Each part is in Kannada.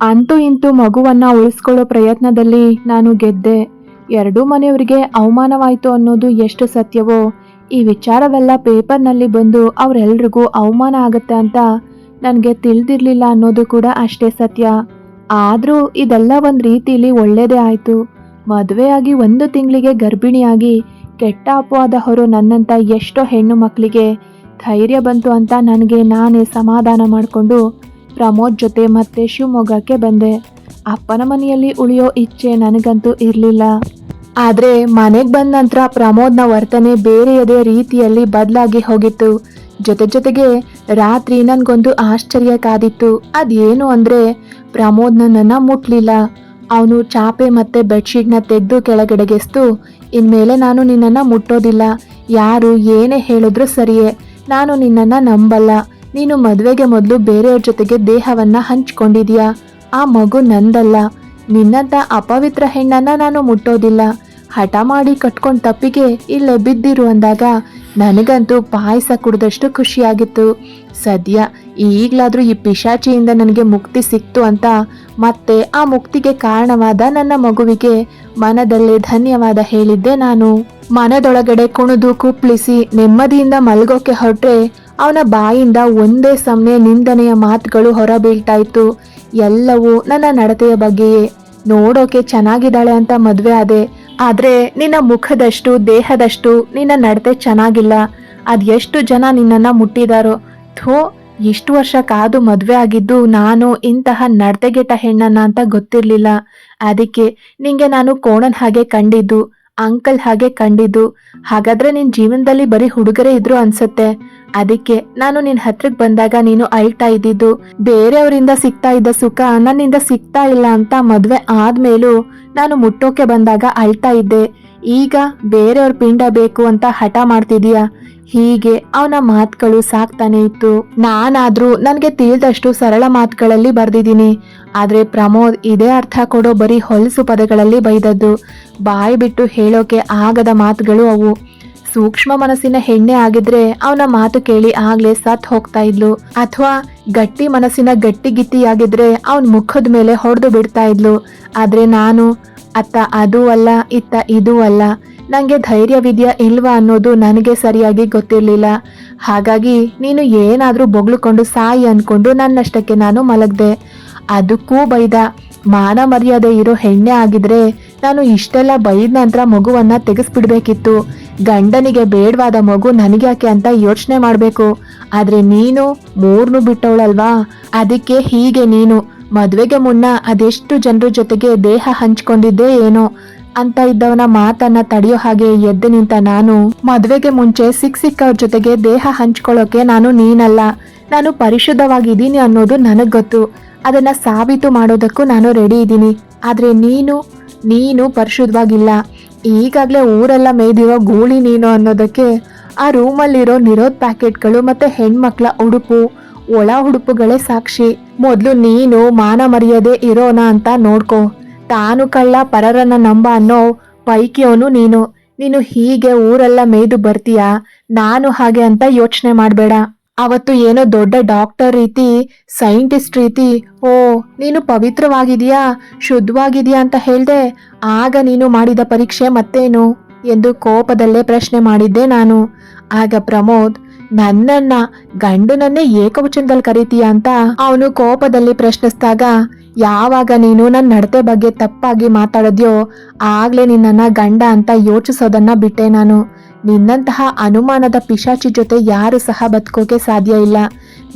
ಅಂತೂ ಇಂತೂ ಮಗುವನ್ನ ಉಳಿಸ್ಕೊಳ್ಳೋ ಪ್ರಯತ್ನದಲ್ಲಿ ನಾನು ಗೆದ್ದೆ. ಎರಡೂ ಮನೆಯವರಿಗೆ ಅವಮಾನವಾಯಿತು ಅನ್ನೋದು ಎಷ್ಟು ಸತ್ಯವೋ? ಈ ವಿಚಾರವೆಲ್ಲ ಪೇಪರ್ನಲ್ಲಿ ಬಂದು ಅವರೆಲ್ರಿಗೂ ಅವಮಾನ ಆಗತ್ತೆ ಅಂತ ನನಗೆ ತಿಳಿದಿರಲಿಲ್ಲ ಅನ್ನೋದು ಕೂಡ ಅಷ್ಟೇ ಸತ್ಯ. ಆದರೂ ಇದೆಲ್ಲ ಒಂದು ರೀತಿಯಲ್ಲಿ ಒಳ್ಳೆಯದೇ ಆಯಿತು. ಮದುವೆಯಾಗಿ ಒಂದು ತಿಂಗಳಿಗೆ ಗರ್ಭಿಣಿಯಾಗಿ ಕೆಟ್ಟ ಅಪವಾದ ಹೊರು ನನ್ನಂಥ ಎಷ್ಟೋ ಹೆಣ್ಣು ಮಕ್ಕಳಿಗೆ ಧೈರ್ಯ ಬಂತು ಅಂತ ನನಗೆ ನಾನೇ ಸಮಾಧಾನ ಮಾಡಿಕೊಂಡು ಪ್ರಮೋದ್ ಜೊತೆ ಮತ್ತೆ ಶಿವಮೊಗ್ಗಕ್ಕೆ ಬಂದೆ. ಅಪ್ಪನ ಮನೆಯಲ್ಲಿ ಉಳಿಯೋ ಇಚ್ಛೆ ನನಗಂತೂ ಇರಲಿಲ್ಲ. ಆದರೆ ಮನೆಗೆ ಬಂದ ನಂತರ ಪ್ರಮೋದ್ನ ವರ್ತನೆ ಬೇರೆಯದೇ ರೀತಿಯಲ್ಲಿ ಬದಲಾಗಿ ಹೋಗಿತ್ತು. ಜೊತೆ ಜೊತೆಗೆ ರಾತ್ರಿ ನನಗೊಂದು ಆಶ್ಚರ್ಯ ಕಾದಿತ್ತು. ಅದೇನು ಅಂದರೆ ಪ್ರಮೋದ್ ನನ್ನನ್ನು ಮುಟ್ಲಿಲ್ಲ. ಅವನು ಚಾಪೆ ಮತ್ತೆ ಬೆಡ್ಶೀಟ್ನ ತೆಗೆದು ಕೆಳಗಡೆಗೆಸ್ತು, ಇನ್ಮೇಲೆ ನಾನು ನಿನ್ನನ್ನು ಮುಟ್ಟೋದಿಲ್ಲ. ಯಾರು ಏನೇ ಹೇಳಿದ್ರು ಸರಿಯೇ. ನಾನು ನಿನ್ನನ್ನು ನಂಬಲ್ಲ. ನೀನು ಮದುವೆಗೆ ಮೊದಲು ಬೇರೆಯವ್ರ ಜೊತೆಗೆ ದೇಹವನ್ನ ಹಂಚ್ಕೊಂಡಿದ್ಯಾ? ಆ ಮಗು ನಂದಲ್ಲ. ನಿನ್ನಂತ ಅಪವಿತ್ರ ಹೆಣ್ಣನ್ನ ನಾನು ಮುಟ್ಟೋದಿಲ್ಲ. ಹಠ ಮಾಡಿ ಕಟ್ಕೊಂಡ್ ತಪ್ಪಿಗೆ ಇಲ್ಲೇ ಬಿದ್ದಿರು ಅಂದಾಗ ನನಗಂತೂ ಪಾಯಸ ಕುಡ್ದಷ್ಟು ಖುಷಿಯಾಗಿತ್ತು. ಸದ್ಯ ಈಗಲಾದರೂ ಈ ಪಿಶಾಚಿಯಿಂದ ನನಗೆ ಮುಕ್ತಿ ಸಿಕ್ತು ಅಂತ ಮತ್ತೆ ಆ ಮುಕ್ತಿಗೆ ಕಾರಣವಾದ ನನ್ನ ಮಗುವಿಗೆ ಮನದಲ್ಲೇ ಧನ್ಯವಾದ ಹೇಳಿದ್ದೆ ನಾನು. ಮನದೊಳಗಡೆ ಕುಣಿದು ಕುಪ್ಪಳಿಸಿ ನೆಮ್ಮದಿಯಿಂದ ಮಲಗೋಕೆ ಹೊರಟ್ರೆ ಅವನ ಬಾಯಿಂದ ಒಂದೇ ಸಮನೆ ನಿಂದನೆಯ ಮಾತುಗಳು ಹೊರಬೀಳ್ತಾ ಇತ್ತು ಎಲ್ಲವೂ ನನ್ನ ನಡತೆಯ ಬಗ್ಗೆಯೇ. ನೋಡೋಕೆ ಚೆನ್ನಾಗಿದ್ದಾಳೆ ಅಂತ ಮದುವೆ ಆದೆ. ಆದರೆ ನಿನ್ನ ಮುಖದಷ್ಟು, ದೇಹದಷ್ಟು ನಿನ್ನ ನಡತೆ ಚೆನ್ನಾಗಿಲ್ಲ. ಅದೆಷ್ಟು ಜನ ನಿನ್ನನ್ನು ಮುಟ್ಟಿದಾರೋ. ಥೋ, ಇಷ್ಟು ವರ್ಷ ಕಾದು ಮದುವೆ ಆಗಿದ್ದು ನಾನು ಇಂತಹ ನಡತೆಗೆಟ್ಟ ಹೆಣ್ಣನ್ನ ಅಂತ ಗೊತ್ತಿರಲಿಲ್ಲ. ಅದಕ್ಕೆ ನಿಂಗೆ ನಾನು ಕೋಣನ ಹಾಗೆ ಕಂಡಿದ್ದು. ಅಂಕಲ್ ಹಾಗೆ ಕಂಡಿದ್ದು. ಹಾಗಾದ್ರೆ ನಿನ್ ಜೀವನದಲ್ಲಿ ಬರೀ ಹುಡುಗರೇ ಇದ್ರು ಅನ್ಸುತ್ತೆ. ಅದಕ್ಕೆ ನಾನು ನಿನ್ ಹತ್ರಕ್ ಬಂದಾಗ ನೀನು ಅಳ್ತಾ ಇದ್ದಿದ್ದು. ಬೇರೆಯವರಿಂದ ಸಿಗ್ತಾ ಇದ್ದ ಸುಖ ನನ್ನಿಂದ ಸಿಗ್ತಾ ಇಲ್ಲ ಅಂತ ಮದ್ವೆ ಆದ್ಮೇಲೂ ನಾನು ಮುಟ್ಟೋಕೆ ಬಂದಾಗ ಅಳ್ತಾ ಇದ್ದೆ. ಈಗ ಬೇರೆಯವ್ರ ಪಿಂಡ ಬೇಕು ಅಂತ ಹಠ ಮಾಡ್ತಿದೀಯ ಹೀಗೆ ಅವನ ಮಾತುಗಳು ಸಾಕ್ತಾನೆ ಇತ್ತು. ನಾನಾದ್ರೂ ನನಗೆ ತಿಳಿದಷ್ಟು ಸರಳ ಮಾತುಗಳಲ್ಲಿ ಬರ್ದಿದ್ದೀನಿ. ಆದ್ರೆ ಪ್ರಮೋದ್ ಇದೇ ಅರ್ಥ ಕೊಡೋ ಬರೀ ಹೊಲಸು ಪದಗಳಲ್ಲಿ ಬೈದದ್ದು. ಬಾಯಿ ಬಿಟ್ಟು ಹೇಳೋಕೆ ಆಗದ ಮಾತುಗಳು ಅವು. ಸೂಕ್ಷ್ಮ ಮನಸ್ಸಿನ ಹೆಣ್ಣೆ ಆಗಿದ್ರೆ ಅವನ ಮಾತು ಕೇಳಿ ಆಗ್ಲೇ ಸತ್ ಹೋಗ್ತಾ ಇದ್ಲು. ಅಥವಾ ಗಟ್ಟಿ ಮನಸ್ಸಿನ ಗಟ್ಟಿ ಗಿತ್ತಿಯಾಗಿದ್ರೆ ಅವನ್ ಮುಖದ ಮೇಲೆ ಹೊಡೆದು ಬಿಡ್ತಾ ಇದ್ಲು. ಆದ್ರೆ ನಾನು, ಅತ್ತ ಅದೂ ಅಲ್ಲ, ಇತ್ತ ಇದೂ ಅಲ್ಲ. ನಂಗೆ ಧೈರ್ಯವಿದ್ಯಾ ಇಲ್ವಾ ಅನ್ನೋದು ನನಗೆ ಸರಿಯಾಗಿ ಗೊತ್ತಿರಲಿಲ್ಲ. ಹಾಗಾಗಿ ನೀನು ಏನಾದರೂ ಬೊಗಳುಕೊಂಡು ಸಾಯಿ ಅನ್ಕೊಂಡು ನನ್ನಷ್ಟಕ್ಕೆ ನಾನು ಮಲಗ್ದೆ. ಅದಕ್ಕೂ ಬೈದ, ಮಾನ ಮರ್ಯಾದೆ ಇರೋ ಹೆಣ್ಣೆ ಆಗಿದ್ರೆ ನಾನು ಇಷ್ಟೆಲ್ಲ ಬೈದ ನಂತರ ಮಗುವನ್ನ ತೆಗೆಸ್ಬಿಡ್ಬೇಕಿತ್ತು. ಗಂಡನಿಗೆ ಬೇಡವಾದ ಮಗು ನನಗ್ಯಾಕೆ ಅಂತ ಯೋಚನೆ ಮಾಡಬೇಕು. ಆದ್ರೆ ನೀನು ಮೂರ್ನು ಬಿಟ್ಟವಳಲ್ವಾ? ಅದಕ್ಕೆ ಹೀಗೆ ನೀನು? ಮದುವೆಗೆ ಮುನ್ನ ಅದೆಷ್ಟು ಜನರ ಜೊತೆಗೆ ದೇಹ ಹಂಚ್ಕೊಂಡಿದ್ದೆ ಏನೋ? ಅಂತ ಇದ್ದವನ ಮಾತನ್ನ ತಡೆಯೋ ಹಾಗೆ ಎದ್ದು ನಿಂತ ನಾನು, ಮದುವೆಗೆ ಮುಂಚೆ ಸಿಕ್ ಸಿಕ್ಕವ್ರ ಜೊತೆಗೆ ದೇಹ ಹಂಚ್ಕೊಳ್ಳೋಕೆ ನಾನು ನೀನಲ್ಲ. ನಾನು ಪರಿಶುದ್ಧವಾಗಿದ್ದೀನಿ ಅನ್ನೋದು ನನಗೆ ಗೊತ್ತು. ಅದನ್ನ ಸಾಬೀತು ಮಾಡೋದಕ್ಕೂ ನಾನು ರೆಡಿ ಇದ್ದೀನಿ. ಆದರೆ ನೀನು ನೀನು ಪರಿಶುದ್ಧವಾಗಿಲ್ಲ. ಈಗಾಗಲೇ ಊರೆಲ್ಲ ಮೇಯ್ದಿರೋ ಗೂಳಿ ನೀನು ಅನ್ನೋದಕ್ಕೆ ಆ ರೂಮಲ್ಲಿರೋ ನಿರೋದ್ ಪ್ಯಾಕೆಟ್ಗಳು ಮತ್ತೆ ಹೆಣ್ಮಕ್ಳ ಉಡುಪು, ಒಳ ಉಡುಪುಗಳೇ ಸಾಕ್ಷಿ. ಮೊದಲು ನೀನು ಮಾನ ಮರ್ಯಾದೆ ಇರೋನ ಅಂತ ನೋಡ್ಕೋ. ತಾನು ಕಳ್ಳ ಪರರನ್ನ ನಂಬ ಅನ್ನೋ ಪೈಕಿಯವನು ನೀನು. ನೀನು ಹೀಗೆ ಊರೆಲ್ಲ ಮೇಯ್ದು ಬರ್ತೀಯಾ? ನಾನು ಹಾಗೆ ಅಂತ ಯೋಚನೆ ಮಾಡಬೇಡ. ಅವತ್ತು ಏನೋ ದೊಡ್ಡ ಡಾಕ್ಟರ್ ರೀತಿ, ಸೈಂಟಿಸ್ಟ್ ರೀತಿ, ಓ, ನೀನು ಪವಿತ್ರವಾಗಿದೆಯಾ, ಶುದ್ಧವಾಗಿದೆಯಾ ಅಂತ ಹೇಳ್ದೆ, ಆಗ ನೀನು ಮಾಡಿದ ಪರೀಕ್ಷೆ ಮತ್ತೇನು ಎಂದು ಕೋಪದಲ್ಲೇ ಪ್ರಶ್ನೆ ಮಾಡಿದ್ದೆ ನಾನು. ಆಗ ಪ್ರಮೋದ್, ನನ್ನನ್ನ ಗಂಡನನ್ನೇ ಏಕವಚನದಲ್ಲಿ ಕರೀತೀಯ ಅಂತ ಅವನು ಕೋಪದಲ್ಲಿ ಪ್ರಶ್ನಿಸಿದಾಗ ಯಾವಾಗ ನೀನು ನನ್ನ ನಡತೆ ಬಗ್ಗೆ ತಪ್ಪಾಗಿ ಮಾತಾಡದ್ಯೋ, ಆಗ್ಲೇ ನಿನ್ನನ್ನ ಗಂಡ ಅಂತ ಯೋಚಿಸೋದನ್ನ ಬಿಟ್ಟೆ ನಾನು. ನಿನ್ನಂತಹ ಅನುಮಾನದ ಪಿಶಾಚಿ ಜೊತೆ ಯಾರು ಸಹ ಬದುಕೋಕೆ ಸಾಧ್ಯ ಇಲ್ಲ.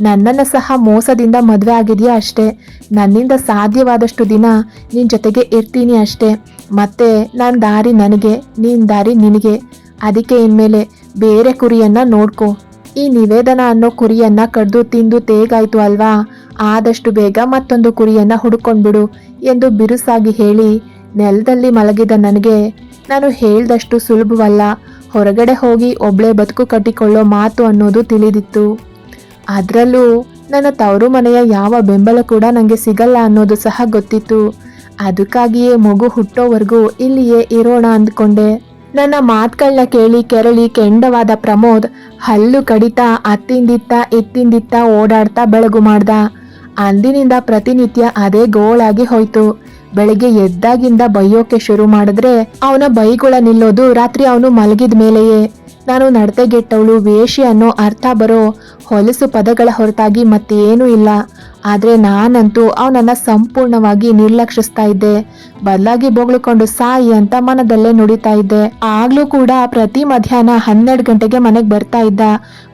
ನನ್ನನ್ನು ಸಹ ಮೋಸದಿಂದ ಮದುವೆ ಆಗಿದೆಯಾ ಅಷ್ಟೇ. ನನ್ನಿಂದ ಸಾಧ್ಯವಾದಷ್ಟು ದಿನ ನಿನ್ನ ಜೊತೆಗೆ ಇರ್ತೀನಿ ಅಷ್ಟೇ. ಮತ್ತೆ ನನ್ನ ದಾರಿ ನನಗೆ ನಿನ್ನ ದಾರಿ ನಿನಗೆ. ಅದಕ್ಕೆ ಇನ್ಮೇಲೆ ಬೇರೆ ಕುರಿಯನ್ನು ನೋಡ್ಕೋ. ಈ ನಿವೇದನ ಅನ್ನೋ ಕುರಿಯನ್ನು ಕಡ್ದು ತಿಂದು ತೇಗಾಯ್ತು ಅಲ್ವಾ? ಆದಷ್ಟು ಬೇಗ ಮತ್ತೊಂದು ಕುರಿಯನ್ನ ಹುಡುಕೊಂಡ್ಬಿಡು ಎಂದು ಬಿರುಸಾಗಿ ಹೇಳಿ ನೆಲದಲ್ಲಿ ಮಲಗಿದ ನನಗೆ, ನಾನು ಹೇಳ್ದಷ್ಟು ಸುಲಭವಲ್ಲ, ಹೊರಗಡೆ ಹೋಗಿ ಒಬ್ಳೆ ಬದುಕು ಕಟ್ಟಿಕೊಳ್ಳೋ ಮಾತು ಅನ್ನೋದು ತಿಳಿದಿತ್ತು. ಅದರಲ್ಲೂ ನನ್ನ ತವರು ಮನೆಯ ಯಾವ ಬೆಂಬಲ ಕೂಡ ನನಗೆ ಸಿಗಲ್ಲ ಅನ್ನೋದು ಸಹ ಗೊತ್ತಿತ್ತು. ಅದಕ್ಕಾಗಿಯೇ ಮಗು ಹುಟ್ಟೋವರೆಗೂ ಇಲ್ಲಿಯೇ ಇರೋಣ ಅಂದ್ಕೊಂಡೆ. ನನ್ನ ಮಾತುಗಳನ್ನ ಕೇಳಿ ಕೆರಳಿ ಕೆಂಡವಾದ ಪ್ರಮೋದ್ ಹಲ್ಲು ಕಡಿತಾ ಅತ್ತಿಂದಿತ್ತ ಇತ್ತಿಂದಿತ್ತ ಓಡಾಡ್ತಾ ಬೆಳಗು ಮಾಡ್ದ. ಅಂದಿನಿಂದ ಪ್ರತಿನಿತ್ಯ ಅದೇ ಗೋಳಾಗಿ ಹೋಯ್ತು. ಬೆಳಿಗ್ಗೆ ಎದ್ದಾಗಿಂದ ಬೈಯೋಕೆ ಶುರು ಮಾಡಿದ್ರೆ ಅವನ ಬೈಗುಳ ನಿಲ್ಲೋದು ರಾತ್ರಿ ಅವನು ಮಲಗಿದ ಮೇಲೆಯೇ. ನಾನು ನಡತೆಗೆಟ್ಟವಳು ವೇಷಿ ಅನ್ನೋ ಅರ್ಥ ಬರೋ ಹೊಲಸು ಪದಗಳ ಹೊರತಾಗಿ ಮತ್ತೇನೂ ಇಲ್ಲ. ಆದ್ರೆ ನಾನಂತೂ ಅವನನ್ನ ಸಂಪೂರ್ಣವಾಗಿ ನಿರ್ಲಕ್ಷಿಸ್ತಾ ಇದ್ದೆ. ಬದಲಾಗಿ ಬೊಗಳಿಕೊಂಡು ಸಾಯಿ ಅಂತ ಮನದಲ್ಲೇ ನುಡಿತಾ ಇದ್ದೆ. ಆಗ್ಲೂ ಕೂಡ ಪ್ರತಿ ಮಧ್ಯಾಹ್ನ ಹನ್ನೆರಡು ಗಂಟೆಗೆ ಮನೆಗೆ ಬರ್ತಾ ಇದ್ದ.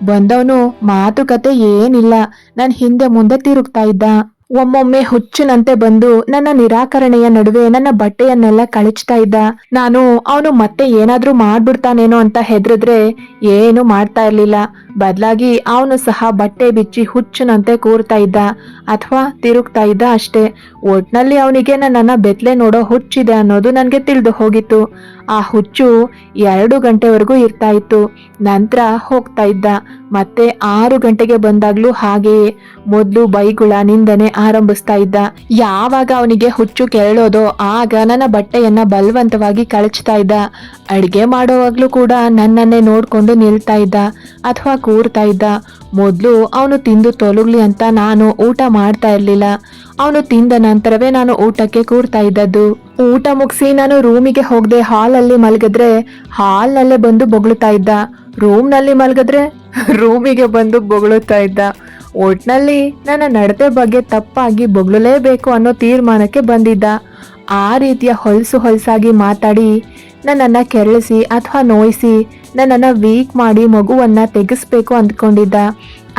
ಬಂದವನು ಮಾತುಕತೆ ಏನಿಲ್ಲ. ನನ್ ಹಿಂದೆ ಮುಂದೆ ತಿರುಗ್ತಾ ಇದ್ದ. ಒಮ್ಮೊಮ್ಮೆ ಹುಚ್ಚಿನಂತೆ ಬಂದು ನನ್ನ ನಿರಾಕರಣೆಯ ನಡುವೆ ನನ್ನ ಬಟ್ಟೆಯನ್ನೆಲ್ಲ ಕಳಚ್ತಾ ಇದ್ದ. ನಾನು, ಅವನು ಮತ್ತೆ ಏನಾದ್ರೂ ಮಾಡ್ಬಿಡ್ತಾನೇನೋ ಅಂತ ಹೆದರಿದ್ರೆ ಏನು ಮಾಡ್ತಾ ಇರ್ಲಿಲ್ಲ. ಬದಲಾಗಿ ಅವನು ಸಹ ಬಟ್ಟೆ ಬಿಚ್ಚಿ ಹುಚ್ಚನಂತೆ ಕೂರ್ತಾ ಇದ್ದ. ಅಥವಾ ತಿರುಗ್ತಾ ಇದ್ದ ಅಷ್ಟೇ. ಒಟ್ನಲ್ಲಿ ಅವನಿಗೆ ನನ್ನನ್ನ ಬೆತ್ಲೆ ನೋಡೋ ಹುಚ್ಚಿದೆ ಅನ್ನೋದು ನನಗೆ ತಿಳಿದು ಹೋಗಿತ್ತು. ಆ ಹುಚ್ಚು ಎರಡು ಗಂಟೆವರೆಗೂ ಇರ್ತಾ ಇತ್ತು. ನಂತರ ಹೋಗ್ತಾ ಇದ್ದ. ಮತ್ತೆ ಆರು ಗಂಟೆಗೆ ಬಂದಾಗ್ಲೂ ಹಾಗೆಯೇ ಮೊದಲು ಬೈಗುಳ ನಿಂದನೆ ಆರಂಭಿಸ್ತಾ ಇದ್ದ. ಯಾವಾಗ ಅವನಿಗೆ ಹುಚ್ಚು ಕೆರಳೋದೋ ಆಗ ನನ್ನ ಬಟ್ಟೆಯನ್ನ ಬಲವಂತವಾಗಿ ಕಳಚ್ತಾ ಇದ್ದ. ಅಡಿಗೆ ಮಾಡೋವಾಗ್ಲೂ ಕೂಡ ನನ್ನನ್ನೇ ನೋಡ್ಕೊಂಡು ನಿಲ್ತಾ ಇದ್ದ ಅಥವಾ ಕೂರ್ತಾ ಇದ್ದ. ಮೊದಲು ಅವನು ತಿಂದು ತೊಲಗ್ಲಿ ಅಂತ ನಾನು ಊಟ ಮಾಡ್ತಾ ಇರ್ಲಿಲ್ಲ. ಅವನು ತಿಂದ ನಂತರವೇ ನಾನು ಊಟಕ್ಕೆ ಕೂರ್ತಾ ಇದ್ದದ್ದು. ಊಟ ಮುಗಿಸಿ ನಾನು ರೂಮಿಗೆ ಹೋಗದೆ ಹಾಲಲ್ಲಿ ಮಲಗಿದ್ರೆ ಹಾಲ್ನಲ್ಲೇ ಬಂದು ಬೊಗಳುತ್ತಾ ಇದ್ದ. ರೂಮ್ನಲ್ಲಿ ಮಲಗಿದ್ರೆ ರೂಮಿಗೆ ಬಂದು ಬೊಗಳುತ್ತಾ ಇದ್ದ. ಒಟ್ನಲ್ಲಿ ನನ್ನ ನಡತೆ ಬಗ್ಗೆ ತಪ್ಪಾಗಿ ಬೊಗಳಲೇಬೇಕು ಅನ್ನೋ ತೀರ್ಮಾನಕ್ಕೆ ಬಂದಿದ್ದ. ಆ ರೀತಿಯ ಹೊಲಸು ಹೊಲಸಾಗಿ ಮಾತಾಡಿ, ನನ್ನನ್ನು ಕೆರಳಿಸಿ ಅಥವಾ ನೋಯಿಸಿ, ನನ್ನನ್ನು ವೀಕ್ ಮಾಡಿ ಮಗುವನ್ನ ತೆಗೆಸ್ಬೇಕು ಅಂದ್ಕೊಂಡಿದ್ದ.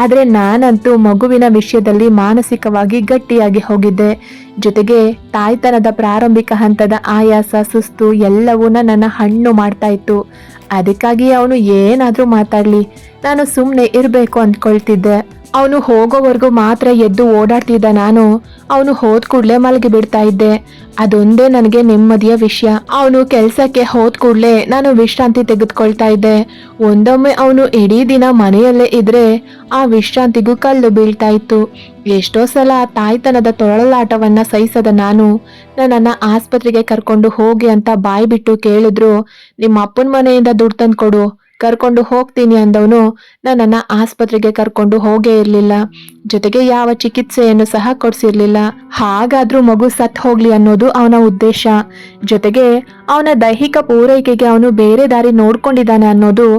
ಆದರೆ ನಾನಂತೂ ಮಗುವಿನ ವಿಷಯದಲ್ಲಿ ಮಾನಸಿಕವಾಗಿ ಗಟ್ಟಿಯಾಗಿ ಹೋಗಿದ್ದೆ. ಜೊತೆಗೆ ತಾಯ್ತನದ ಪ್ರಾರಂಭಿಕ ಹಂತದ ಆಯಾಸ, ಸುಸ್ತು ಎಲ್ಲವೂ ನನ್ನ ಹಣ್ಣು ಮಾಡ್ತಾ ಇತ್ತು. ಅದಕ್ಕಾಗಿ ಅವನು ಏನಾದರೂ ಮಾತಾಡಲಿ. ನಾನು ಸುಮ್ಮನೆ ಇರಬೇಕು ಅಂದ್ಕೊಳ್ತಿದ್ದೆ. ಅವನು ಹೋಗೋವರೆಗೂ ಮಾತ್ರ ಎದ್ದು ಓಡಾಡ್ತಿದ್ದ ನಾನು ಅವನು ಹೋದ ಕೂಡಲೇ ಮಲಗಿ ಬಿಡ್ತಾ ಇದ್ದೆ. ಅದೊಂದೇ ನನಗೆ ನೆಮ್ಮದಿಯ ವಿಷಯ. ಅವನು ಕೆಲಸಕ್ಕೆ ಹೋದ ಕೂಡಲೇ ನಾನು ವಿಶ್ರಾಂತಿ ತೆಗೆದುಕೊಳ್ತಾ ಇದ್ದೆ. ಒಂದೊಮ್ಮೆ ಅವನು ಇಡೀ ದಿನ ಮನೆಯಲ್ಲೇ ಇದ್ರೆ ಆ ವಿಶ್ರಾಂತಿಗೂ ಕಲ್ಲು ಬೀಳ್ತಾ ಇತ್ತು. ಎಷ್ಟೋ ಸಲ ತಾಯ್ತನದ ತೊಳಲಾಟವನ್ನ ಸಹಿಸದ ನಾನು ನನ್ನನ್ನು ಆಸ್ಪತ್ರೆಗೆ ಕರ್ಕೊಂಡು ಹೋಗಿ ಅಂತ ಬಾಯಿ ಬಿಟ್ಟು ಕೇಳಿದ್ರು ನಿಮ್ಮ ಅಪ್ಪನ ಮನೆಯಿಂದ ದುಡ್ಡು ತಂದು ಕೊಡು ಕರ್ಕೊಂಡು ಹೋಗ್ತೀನಿ ಅಂದವನು ನನ್ನನ್ನ ಆಸ್ಪತ್ರೆಗೆ ಕರ್ಕೊಂಡು ಹೋಗೇ ಇರಲಿಲ್ಲ. ಜೊತೆಗೆ ಯಾವ ಚಿಕಿತ್ಸೆಯನ್ನು ಸಹ ಕೊಡ್ಸಿರ್ಲಿಲ್ಲ. ಹಾಗಾದ್ರೂ ಮಗು ಸತ್ ಹೋಗ್ಲಿ ಅನ್ನೋದು ಅವನ ಉದ್ದೇಶ. ಜೊತೆಗೆ ಅವನ ದೈಹಿಕ ಪೂರೈಕೆಗೆ ಅವನು ಬೇರೆ ದಾರಿ ನೋಡ್ಕೊಂಡಿದ್ದಾನೆ ಅನ್ನೋದು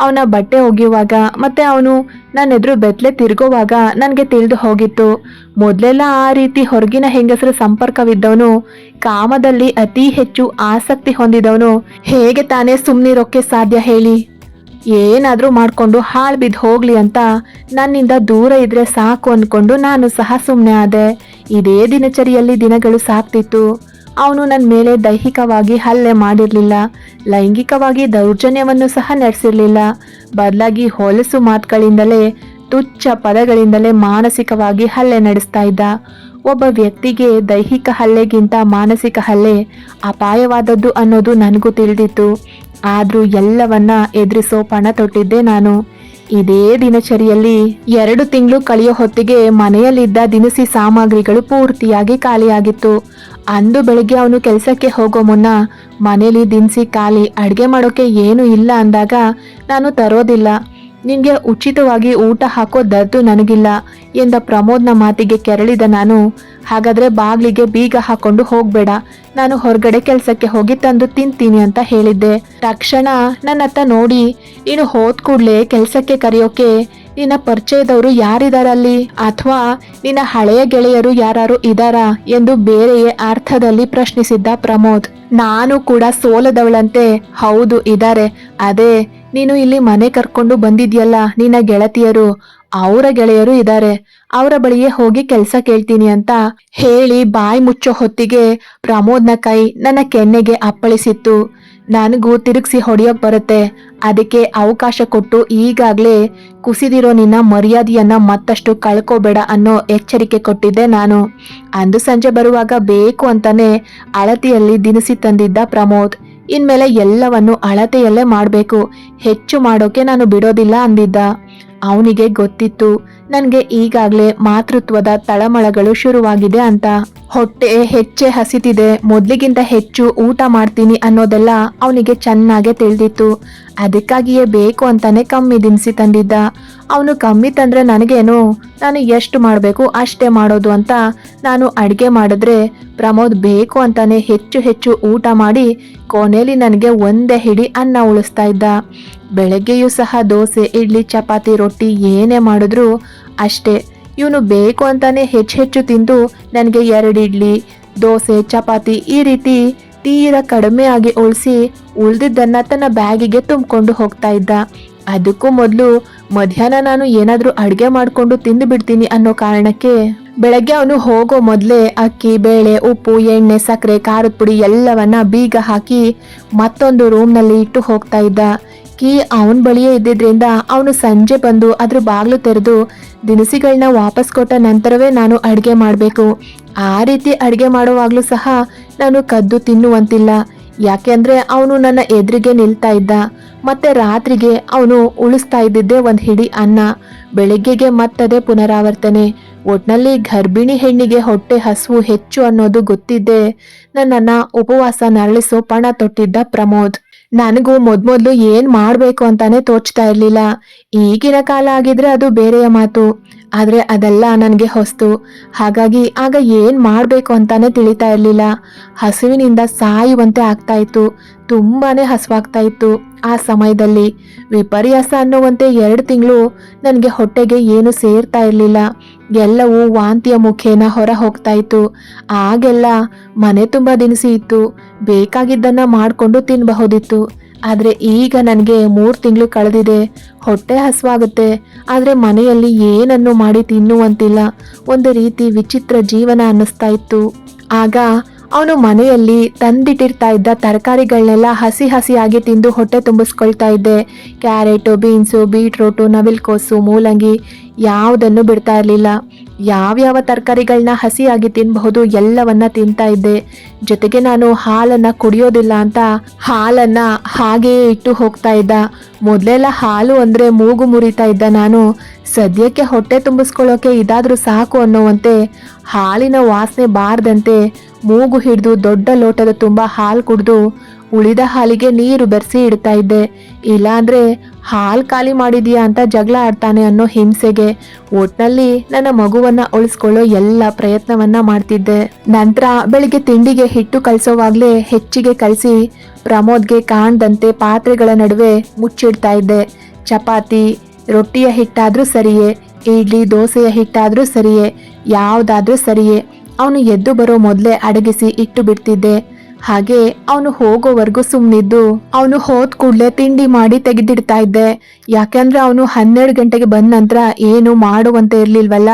ಅವನ ಬಟ್ಟೆ ಒಗೆಯುವಾಗ ಮತ್ತೆ ಅವನು ನನ್ನ ಎದುರು ಬೆತ್ತಲೆ ತಿರುಗುವಾಗ ನನಗೆ ತಿಳಿದು ಹೋಗಿತ್ತು. ಮೊದಲೆಲ್ಲ ಆ ರೀತಿ ಹೊರಗಿನ ಹೆಂಗಸರ ಸಂಪರ್ಕವಿದ್ದವನು ಕಾಮದಲ್ಲಿ ಅತಿ ಹೆಚ್ಚು ಆಸಕ್ತಿ ಹೊಂದಿದವನು. ಹೇಗೆ ತಾನೇ ಸುಮ್ಮನಿರೋಕ್ಕೆ ಸಾಧ್ಯ ಹೇಳಿ. ಏನಾದರೂ ಮಾಡಿಕೊಂಡು ಹಾಳು ಬಿದ್ದು ಹೋಗ್ಲಿ ಅಂತ ನನ್ನಿಂದ ದೂರ ಇದ್ರೆ ಸಾಕು ಅಂದ್ಕೊಂಡು ನಾನು ಸಹ ಸುಮ್ಮನೆ ಆದೆ. ಇದೇ ದಿನಚರಿಯಲ್ಲಿ ದಿನಗಳು ಸಾಕ್ತಿತ್ತು ಅವನು ನನ್ನ ಮೇಲೆ ದೈಹಿಕವಾಗಿ ಹಲ್ಲೆ ಮಾಡಿರಲಿಲ್ಲ. ಲೈಂಗಿಕವಾಗಿ ದೌರ್ಜನ್ಯವನ್ನು ಸಹ ನಡೆಸಿರಲಿಲ್ಲ. ಬದಲಾಗಿ ಹೊಲಸು ಮಾತುಗಳಿಂದಲೇ, ತುಚ್ಛ ಪದಗಳಿಂದಲೇ ಮಾನಸಿಕವಾಗಿ ಹಲ್ಲೆ ನಡೆಸ್ತಾ ಇದ್ದ. ಒಬ್ಬ ವ್ಯಕ್ತಿಗೆ ದೈಹಿಕ ಹಲ್ಲೆಗಿಂತ ಮಾನಸಿಕ ಹಲ್ಲೆ ಅಪಾಯವಾದದ್ದು ಅನ್ನೋದು ನನಗೂ ತಿಳಿದಿತ್ತು. ಆದ್ರೂ ಎಲ್ಲವನ್ನ ಎದುರಿಸೋ ಪಣ ತೊಟ್ಟಿದ್ದೆ ನಾನು. ಇದೇ ದಿನಚರಿಯಲ್ಲಿ ಎರಡು ತಿಂಗಳು ಕಳೆಯೋ ಹೊತ್ತಿಗೆ ಮನೆಯಲ್ಲಿದ್ದ ದಿನಸಿ ಸಾಮಗ್ರಿಗಳು ಪೂರ್ತಿಯಾಗಿ ಖಾಲಿಯಾಗಿತ್ತು. ಅಂದು ಬೆಳಿಗ್ಗೆ ಅವನು ಕೆಲಸಕ್ಕೆ ಹೋಗೋ ಮುನ್ನ ಮನೆಯಲ್ಲಿ ದಿನಸಿ ಖಾಲಿ ಅಡುಗೆ ಮಾಡೋಕೆ ಏನು ಇಲ್ಲ ಅಂದಾಗ ನಾನು ತರೋದಿಲ್ಲ. ನಿನ್ಗೆ ಉಚಿತವಾಗಿ ಊಟ ಹಾಕೋ ದರ್ದು ನನಗಿಲ್ಲ ಎಂದ ಪ್ರಮೋದ್ನ ಮಾತಿಗೆ ಕೆರಳಿದ ನಾನು. ಹಾಗಾದ್ರೆ ಬಾಗ್ಲಿಗೆ ಬೀಗ ಹಾಕೊಂಡು ಹೋಗ್ಬೇಡ. ನಾನು ಹೊರಗಡೆ ಕೆಲಸಕ್ಕೆ ಹೋಗಿ ತಂದು ತಿಂತೀನಿ ಅಂತ ಹೇಳಿದ್ದೆ. ತಕ್ಷಣ ನನ್ನತ್ತ ನೋಡಿ ನೀನು ಹೋದ್ ಕೂಡ್ಲೆ ಕೆಲಸಕ್ಕೆ ಕರೆಯೋಕೆ ನಿನ್ನ ಪರಿಚಯದವರು ಯಾರಿದಾರಲ್ಲಿ? ಅಥವಾ ನಿನ್ನ ಹಳೆಯ ಗೆಳೆಯರು ಯಾರು ಇದಾರಾ? ಎಂದು ಬೇರೆಯೇ ಅರ್ಥದಲ್ಲಿ ಪ್ರಶ್ನಿಸಿದ್ದ ಪ್ರಮೋದ್. ನಾನು ಕೂಡ ಸೋಲದವಳಂತೆ ಹೌದು ಇದಾರೆ. ಅದೇ, ನೀನು ಇಲ್ಲಿ ಮನೆ ಕರ್ಕೊಂಡು ಬಂದಿದ್ಯಲ್ಲ ನಿನ್ನ ಗೆಳತಿಯರು? ಅವರ ಗೆಳೆಯರು ಇದ್ದಾರೆ ಅವರ ಬಳಿಯೇ ಹೋಗಿ ಕೆಲಸ ಕೇಳ್ತೀನಿ ಅಂತ ಹೇಳಿ ಬಾಯಿ ಮುಚ್ಚೋ ಹೊತ್ತಿಗೆ ಪ್ರಮೋದ್ನ ಕೈ ನನ್ನ ಕೆನ್ನೆಗೆ ಅಪ್ಪಳಿಸಿತ್ತು. ನನಗೂ ತಿರುಗಿಸಿ ಹೊಡೆಯೋಕ್ ಬರುತ್ತೆ. ಅದಕ್ಕೆ ಅವಕಾಶ ಕೊಟ್ಟು ಈಗಾಗ್ಲೇ ಕುಸಿದಿರೋ ನಿನ್ನ ಮರ್ಯಾದೆಯನ್ನ ಮತ್ತಷ್ಟು ಕಳ್ಕೋಬೇಡ ಅನ್ನೋ ಎಚ್ಚರಿಕೆ ಕೊಟ್ಟಿದ್ದೆ ನಾನು. ಅಂದು ಸಂಜೆ ಬರುವಾಗ ಬೇಕು ಅಂತಾನೆ ಅಳತೆಯಲ್ಲಿ ದಿನಸಿ ತಂದಿದ್ದ ಪ್ರಮೋದ್. ಇನ್ಮೇಲೆ ಎಲ್ಲವನ್ನು ಅಳತೆಯಲ್ಲೇ ಮಾಡಬೇಕು. ಹೆಚ್ಚು ಮಾಡೋಕೆ ನಾನು ಬಿಡೋದಿಲ್ಲ ಅಂದಿದ್ದ. ಅವನಿಗೆ ಗೊತ್ತಿತ್ತು. ನನಗೆ ಈಗಾಗಲೇ ಮಾತೃತ್ವದ ತಳಮಳಗಳು ಶುರುವಾಗಿದೆ ಅಂತ. ಹೊಟ್ಟೆ ಹೆಚ್ಚೆ ಹಸಿತಿದೆ, ಮೊದ್ಲಿಗಿಂತ ಹೆಚ್ಚು ಊಟ ಮಾಡ್ತೀನಿ ಅನ್ನೋದೆಲ್ಲ ಅವನಿಗೆ ಚೆನ್ನಾಗೇ ತಿಳಿದಿತ್ತು. ಅದಕ್ಕಾಗಿಯೇ ಬೇಕು ಅಂತಾನೆ ಕಮ್ಮಿ ದಿನಸಿ ತಂದಿದ್ದ. ಅವನು ಕಮ್ಮಿ ತಂದ್ರೆ ನನಗೇನು? ನಾನು ಎಷ್ಟು ಮಾಡಬೇಕು ಅಷ್ಟೇ ಮಾಡೋದು ಅಂತ ನಾನು ಅಡುಗೆ ಮಾಡಿದ್ರೆ ಪ್ರಮೋದ್ ಬೇಕು ಅಂತಾನೆ ಹೆಚ್ಚು ಹೆಚ್ಚು ಊಟ ಮಾಡಿ ಕೊನೆಯಲ್ಲಿ ನನಗೆ ಒಂದೇ ಹಿಡಿ ಅನ್ನ ಉಳಿಸ್ತಾ ಇದ್ದ. ಬೆಳಗ್ಗೆಯೂ ಸಹ ದೋಸೆ, ಇಡ್ಲಿ, ಚಪಾತಿ, ರೊಟ್ಟಿ ಏನೇ ಮಾಡಿದ್ರೂ ಅಷ್ಟೇ. ಇವನು ಬೇಕು ಅಂತಾನೆ ಹೆಚ್ಚು ಹೆಚ್ಚು ತಿಂದು ನನಗೆ ಎರಡು ಇಡ್ಲಿ, ದೋಸೆ, ಚಪಾತಿ ಈ ರೀತಿ ತೀರ ಕಡಿಮೆ ಆಗಿ ಉಳಿಸಿ ಉಳ್ದಿದ್ದನ್ನ ತನ್ನ ಬ್ಯಾಗಿಗೆ ತುಂಬಿಕೊಂಡು ಹೋಗ್ತಾ ಇದ್ದ. ಅದಕ್ಕೂ ಮೊದಲು ಮಧ್ಯಾಹ್ನ ನಾನು ಏನಾದರೂ ಅಡುಗೆ ಮಾಡಿಕೊಂಡು ತಿಂದು ಬಿಡ್ತೀನಿ ಅನ್ನೋ ಕಾರಣಕ್ಕೆ ಬೆಳಗ್ಗೆ ಅವನು ಹೋಗೋ ಮೊದಲೇ ಅಕ್ಕಿ, ಬೇಳೆ, ಉಪ್ಪು, ಎಣ್ಣೆ, ಸಕ್ಕರೆ, ಖಾರದ ಪುಡಿ ಎಲ್ಲವನ್ನ ಬೀಗ ಹಾಕಿ ಮತ್ತೊಂದು ರೂಮ್ನಲ್ಲಿ ಇಟ್ಟು ಹೋಗ್ತಾ ಇದ್ದ. ಕೀ ಅವನ ಬಳಿಯೇ ಇದ್ದಿದ್ರಿಂದ ಅವನು ಸಂಜೆ ಬಂದು ಅದ್ರ ಬಾಗ್ಲು ತೆರೆದು ದಿನಸಿಗಳನ್ನ ವಾಪಸ್ ಕೊಟ್ಟ ನಂತರವೇ ನಾನು ಅಡುಗೆ ಮಾಡಬೇಕು. ಆ ರೀತಿ ಅಡುಗೆ ಮಾಡುವಾಗಲೂ ಸಹ ನಾನು ಕದ್ದು ತಿನ್ನುವಂತಿಲ್ಲ. ಯಾಕೆಂದರೆ ಅವನು ನನ್ನ ಎದುರಿಗೆ ನಿಲ್ತಾ ಇದ್ದ. ಮತ್ತೆ ರಾತ್ರಿಗೆ ಅವನು ಉಳಿಸ್ತಾ ಇದ್ದಿದ್ದೆ ಒಂದು ಹಿಡಿ ಅನ್ನ. ಬೆಳಿಗ್ಗೆಗೆ ಮತ್ತದೇ ಪುನರಾವರ್ತನೆ. ಒಟ್ನಲ್ಲಿ ಗರ್ಭಿಣಿ ಹೆಣ್ಣಿಗೆ ಹೊಟ್ಟೆ ಹಸುವು ಹೆಚ್ಚು ಅನ್ನೋದು ಗೊತ್ತಿದ್ದೆ ನನ್ನನ್ನು ಉಪವಾಸ ನರಳಿಸೋ ಪಣ ತೊಟ್ಟಿದ್ದ ಪ್ರಮೋದ್. ನನಗೂ ಮೊದ್ಮೊದ್ಲು ಏನ್ ಮಾಡ್ಬೇಕು ಅಂತಾನೆ ತೋಚ್ತಾ ಇರ್ಲಿಲ್ಲ. ಈಗಿನ ಕಾಲ ಆಗಿದ್ರೆ ಅದು ಬೇರೆಯ ಮಾತು. ಆದ್ರೆ ಅದೆಲ್ಲ ನನಗೆ ಹೊಸ್ತು. ಹಾಗಾಗಿ ಆಗ ಏನು ಮಾಡಬೇಕು ಅಂತಾನೆ ತಿಳಿತಾ ಇರಲಿಲ್ಲ. ಹಸುವಿನಿಂದ ಸಾಯುವಂತೆ ಆಗ್ತಾ ಇತ್ತು. ತುಂಬಾ ಹಸುವಾಗ್ತಾ ಇತ್ತು ಆ ಸಮಯದಲ್ಲಿ. ವಿಪರ್ಯಾಸ ಅನ್ನುವಂತೆ ಎರಡು ತಿಂಗಳು ನನಗೆ ಹೊಟ್ಟೆಗೆ ಏನು ಸೇರ್ತಾ ಇರಲಿಲ್ಲ. ಎಲ್ಲವೂ ವಾಂತಿಯ ಮುಖೇನ ಹೊರ ಹೋಗ್ತಾ ಇತ್ತು. ಆಗೆಲ್ಲ ಮನೆ ತುಂಬ ದಿನಸಿ ಇತ್ತು. ಬೇಕಾಗಿದ್ದನ್ನು ಮಾಡಿಕೊಂಡು ತಿನ್ನಬಹುದಿತ್ತು ಆದರೆ ಈಗ ನನಗೆ ಮೂರು ತಿಂಗಳು ಕಳೆದಿದೆ, ಹೊಟ್ಟೆ ಹಸುವಾಗುತ್ತೆ. ಆದರೆ ಮನೆಯಲ್ಲಿ ಏನನ್ನು ಮಾಡಿ ತಿನ್ನುವಂತಿಲ್ಲ. ಒಂದು ರೀತಿ ವಿಚಿತ್ರ ಜೀವನ ಅನ್ನಿಸ್ತಾ ಇತ್ತು. ಆಗ ಅವನು ಮನೆಯಲ್ಲಿ ತಂದಿಟ್ಟಿರ್ತಾ ಇದ್ದ ತರಕಾರಿಗಳನ್ನೆಲ್ಲ ಹಸಿ ಹಸಿಯಾಗಿ ತಿಂದು ಹೊಟ್ಟೆ ತುಂಬಿಸ್ಕೊಳ್ತಾ ಇದ್ದೆ. ಕ್ಯಾರೆಟು, ಬೀನ್ಸು, ಬೀಟ್ರೂಟು, ನವಿಲ್ಕೋಸು, ಮೂಲಂಗಿ ಯಾವುದನ್ನು ಬಿಡ್ತಾ ಇರಲಿಲ್ಲ. ಯಾವ್ಯಾವ ತರಕಾರಿಗಳನ್ನ ಹಸಿಯಾಗಿ ತಿನ್ನಬಹುದು ಎಲ್ಲವನ್ನ ತಿಂತಾ ಇದ್ದೆ. ಜೊತೆಗೆ ನಾನು ಹಾಲನ್ನ ಕುಡಿಯೋದಿಲ್ಲ ಅಂತ ಹಾಲನ್ನ ಹಾಗೆಯೇ ಇಟ್ಟು ಹೋಗ್ತಾ ಇದ್ದ. ಮೊದಲೆಲ್ಲ ಹಾಲು ಅಂದ್ರೆ ಮೂಗು ಮುರಿತಾ ಇದ್ದ ನಾನು. ಸದ್ಯಕ್ಕೆ ಹೊಟ್ಟೆ ತುಂಬಿಸ್ಕೊಳ್ಳೋಕೆ ಇದಾದರೂ ಸಾಕು ಅನ್ನೋವಂತೆ ಹಾಲಿನ ವಾಸನೆ ಬಾರದಂತೆ ಮೂಗು ಹಿಡಿದು ದೊಡ್ಡ ಲೋಟದ ತುಂಬ ಹಾಲು ಕುಡಿದು ಉಳಿದ ಹಾಲಿಗೆ ನೀರು ಬೆರೆಸಿ ಇಡ್ತಾ ಇದ್ದೆ. ಇಲ್ಲಾಂದ್ರೆ ಹಾಲು ಖಾಲಿ ಮಾಡಿದೀಯಾ ಅಂತ ಜಗಳ ಆಡ್ತಾನೆ ಅನ್ನೋ ಹಿಂಸೆಗೆ ಒಟ್ನಲ್ಲಿ ನನ್ನ ಮಗುವನ್ನ ಉಳಿಸ್ಕೊಳ್ಳೋ ಎಲ್ಲ ಪ್ರಯತ್ನವನ್ನ ಮಾಡ್ತಿದ್ದೆ. ನಂತರ ಬೆಳಿಗ್ಗೆ ತಿಂಡಿಗೆ ಹಿಟ್ಟು ಕಲಿಸೋವಾಗ್ಲೇ ಹೆಚ್ಚಿಗೆ ಕಲಿಸಿ ಪ್ರಮೋದ್ಗೆ ಕಾಣದಂತೆ ಪಾತ್ರೆಗಳ ನಡುವೆ ಮುಚ್ಚಿಡ್ತಾ ಇದ್ದೆ. ಚಪಾತಿ, ರೊಟ್ಟಿಯ ಹಿಟ್ಟಾದ್ರೂ ಸರಿಯೇ, ಇಡ್ಲಿ, ದೋಸೆಯ ಹಿಟ್ಟಾದ್ರೂ ಸರಿಯೇ, ಯಾವುದಾದ್ರೂ ಸರಿಯೇ, ಅವನು ಎದ್ದು ಬರೋ ಮೊದಲೇ ಅಡಗಿಸಿ ಇಟ್ಟು ಬಿಡ್ತಿದ್ದೆ. ಹಾಗೆ ಅವನು ಹೋಗೋವರೆಗೂ ಸುಮ್ಮನಿದ್ದು ಅವನು ಹೋದ್ ಕೂಡಲೇ ತಿಂಡಿ ಮಾಡಿ ತೆಗೆದಿಡ್ತಾ ಇದ್ದೆ. ಯಾಕೆಂದ್ರೆ ಅವನು ಹನ್ನೆರಡು ಗಂಟೆಗೆ ಬಂದ ನಂತರ ಏನು ಮಾಡುವಂತ ಇರ್ಲಿಲ್ವಲ್ಲ.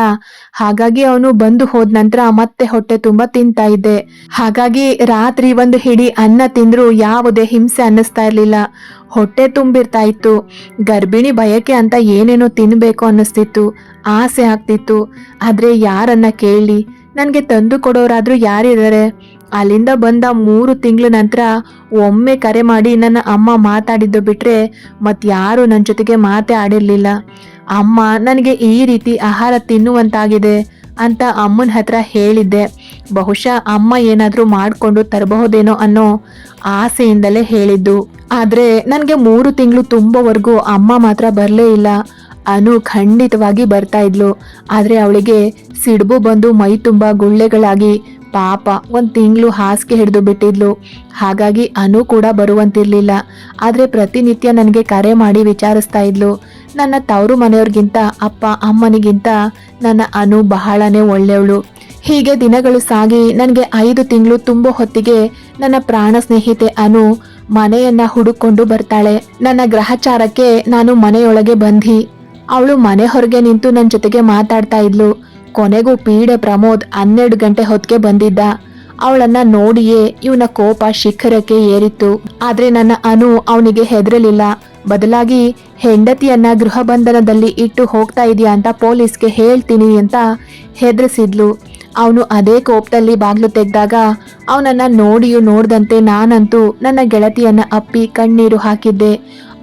ಹಾಗಾಗಿ ಅವನು ಬಂದು ಹೋದ ನಂತರ ಮತ್ತೆ ಹೊಟ್ಟೆ ತುಂಬಾ ತಿಂತಾ ಇದ್ದೆ. ಹಾಗಾಗಿ ರಾತ್ರಿ ಒಂದು ಹಿಡಿ ಅನ್ನ ತಿಂದ್ರು ಯಾವುದೇ ಹಿಂಸೆ ಅನ್ನಿಸ್ತಾ ಇರ್ಲಿಲ್ಲ. ಹೊಟ್ಟೆ ತುಂಬಿರ್ತಾ ಇತ್ತು. ಗರ್ಭಿಣಿ ಬಯಕೆ ಅಂತ ಏನೇನೋ ತಿನ್ಬೇಕು ಅನ್ನಿಸ್ತಿತ್ತು. ಆಸೆ ಆಗ್ತಿತ್ತು. ಆದ್ರೆ ಯಾರನ್ನ ಕೇಳಿ? ನನಗೆ ತಂದು ಕೊಡೋರಾದ್ರೂ ಯಾರಿದ್ದಾರೆ? ಅಲ್ಲಿಂದ ಬಂದ ಮೂರು ತಿಂಗಳ ನಂತರ ಒಮ್ಮೆ ಕರೆ ಮಾಡಿ ನನ್ನ ಅಮ್ಮ ಮಾತಾಡಿದ್ದು ಬಿಟ್ರೆ ಮತ್ಯಾರು ನನ್ನ ಜೊತೆಗೆ ಮಾತೇ ಆಡಿರಲಿಲ್ಲ. ಅಮ್ಮ, ನನಗೆ ಈ ರೀತಿ ಆಹಾರ ತಿನ್ನುವಂತಾಗಿದೆ ಅಂತ ಅಮ್ಮನ ಹತ್ರ ಹೇಳಿದ್ದೆ. ಬಹುಶಃ ಅಮ್ಮ ಏನಾದರೂ ಮಾಡಿಕೊಂಡು ತರಬಹುದೇನೋ ಅನ್ನೋ ಆಸೆಯಿಂದಲೇ ಹೇಳಿದ್ದು. ಆದರೆ ನನಗೆ ಮೂರು ತಿಂಗಳು ತುಂಬವರೆಗೂ ಅಮ್ಮ ಮಾತ್ರ ಬರಲೇ ಇಲ್ಲ. ಅನು ಖಂಡಿತವಾಗಿ ಬರ್ತಾ ಇದ್ಲು. ಆದರೆ ಅವಳಿಗೆ ಸಿಡುಬು ಬಂದು ಮೈ ತುಂಬ ಗುಳ್ಳೆಗಳಾಗಿ ಪಾಪ ಒಂದು ತಿಂಗಳು ಹಾಸಿಗೆ ಹಿಡಿದು ಬಿಟ್ಟಿದ್ಲು. ಹಾಗಾಗಿ ಅನು ಕೂಡ ಬರುವಂತಿರಲಿಲ್ಲ. ಆದರೆ ಪ್ರತಿನಿತ್ಯ ನನಗೆ ಕರೆ ಮಾಡಿ ವಿಚಾರಿಸ್ತಾ ಇದ್ಲು. ನನ್ನ ತವರು ಮನೆಯವ್ರಿಗಿಂತ, ಅಪ್ಪ ಅಮ್ಮನಿಗಿಂತ ನನ್ನ ಅನು ಬಹಳನೇ ಒಳ್ಳೆಯವಳು ಹೀಗೆ ದಿನಗಳು ಸಾಗಿ ನನಗೆ ಐದು ತಿಂಗಳು ತುಂಬ ಹೊತ್ತಿಗೆ ನನ್ನ ಪ್ರಾಣ ಸ್ನೇಹಿತೆ ಅನು ಮನೆಯನ್ನ ಹುಡುಕೊಂಡು ಬರ್ತಾಳೆ. ನನ್ನ ಗ್ರಹಚಾರಕ್ಕೆ ನಾನು ಮನೆಯೊಳಗೆ ಬಂದಿ ಅವಳು ಮನೆ ಹೊರಗೆ ನಿಂತು ನನ್ನ ಜೊತೆಗೆ ಮಾತಾಡ್ತಾ ಇದ್ಲು. ಕೊನೆಗೂ ಪೀಡೆ ಪ್ರಮೋದ್ ಹನ್ನೆರಡು ಗಂಟೆ ಹೊತ್ತಿಗೆ ಬಂದಿದ್ದ. ಅವಳನ್ನ ನೋಡಿಯೇ ಇವನ ಕೋಪ ಶಿಖರಕ್ಕೆ ಏರಿತ್ತು. ಆದ್ರೆ ನನ್ನ ಅನು ಅವನಿಗೆ ಹೆದರಲಿಲ್ಲ. ಬದಲಾಗಿ ಹೆಂಡತಿಯನ್ನ ಗೃಹ ಬಂಧನದಲ್ಲಿ ಇಟ್ಟು ಹೋಗ್ತಾ ಇದೆಯಾ ಅಂತ ಪೊಲೀಸ್ಗೆ ಹೇಳ್ತೀನಿ ಅಂತ ಹೆದರಿಸಿದ್ಲು. ಅವನು ಅದೇ ಕೋಪದಲ್ಲಿ ಬಾಗ್ಲು ತೆಗೆದಾಗ ಅವನನ್ನ ನೋಡಿಯೂ ನೋಡ್ದಂತೆ ನಾನಂತೂ ನನ್ನ ಗೆಳತಿಯನ್ನ ಅಪ್ಪಿ ಕಣ್ಣೀರು ಹಾಕಿದ್ದೆ.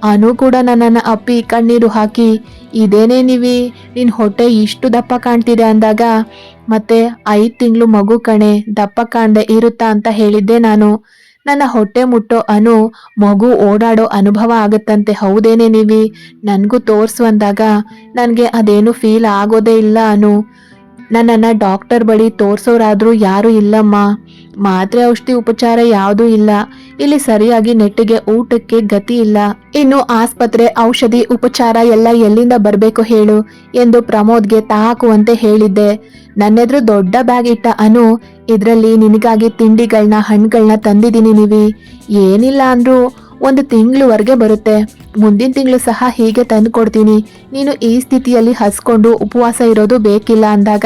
ಅನು ಕೂಡ ನನ್ನನ್ನು ಅಪ್ಪಿ ಕಣ್ಣೀರು ಹಾಕಿ, ಇದೇನೇ ನೀವಿ? ನಿನ್ನ ಹೊಟ್ಟೆ ಇಷ್ಟು ದಪ್ಪ ಕಾಣ್ತಿದೆ ಅಂದಾಗ? ಮತ್ತೆ ಐದು ತಿಂಗಳು ಮಗು ಕಣೆ, ದಪ್ಪ ಕಾಣದೆ ಇರುತ್ತಾ ಅಂತ ಹೇಳಿದ್ದೆ ನಾನು. ನನ್ನ ಹೊಟ್ಟೆ ಮುಟ್ಟೋ ಅನು ಮಗು ಓಡಾಡೋ ಅನುಭವ ಆಗುತ್ತಂತೆ, ಹೌದೇನೆ ನೀವಿ? ನನಗೂ ತೋರಿಸು ಅಂದಾಗ, ನನಗೆ ಅದೇನು ಫೀಲ್ ಆಗೋದೇ ಇಲ್ಲ ಅನು. ನನ್ನನ್ನು ಡಾಕ್ಟರ್ ಬಳಿ ತೋರಿಸೋರಾದರೂ ಯಾರೂ ಇಲ್ಲಮ್ಮ. ಮಾತ್ರೆ ಔಷಧಿ ಉಪಚಾರ ಯಾವುದೂ ಇಲ್ಲ. ಇಲ್ಲಿ ಸರಿಯಾಗಿ ನೆಟ್ಟಿಗೆ ಊಟಕ್ಕೆ ಗತಿ ಇಲ್ಲ. ಇನ್ನು ಆಸ್ಪತ್ರೆ ಔಷಧಿ ಉಪಚಾರ ಎಲ್ಲ ಎಲ್ಲಿಂದ ಬರಬೇಕು ಹೇಳು ಎಂದು ಪ್ರಮೋದ್ಗೆ ತಾಕುವಂತೆ ಹೇಳಿದ್ದೆ. ನನ್ನೆದುರು ದೊಡ್ಡ ಬ್ಯಾಗ್ ಇಟ್ಟ ಅನು, ಇದರಲ್ಲಿ ನಿನಗಾಗಿ ತಿಂಡಿಗಳನ್ನ ಹಣ್ಣುಗಳನ್ನ ತಂದಿದ್ದೀನಿ ನೀವಿ. ಏನಿಲ್ಲ ಅಂದ್ರೂ, ಒಂದು ತಿಂಗಳವರೆಗೆ ಬರುತ್ತೆ. ಮುಂದಿನ ತಿಂಗಳು ಸಹ ಹೀಗೆ ತಂದು ಕೊಡ್ತೀನಿ. ನೀನು ಈ ಸ್ಥಿತಿಯಲ್ಲಿ ಹಸ್ಕೊಂಡು ಉಪವಾಸ ಇರೋದು ಬೇಕಿಲ್ಲ ಅಂದಾಗ,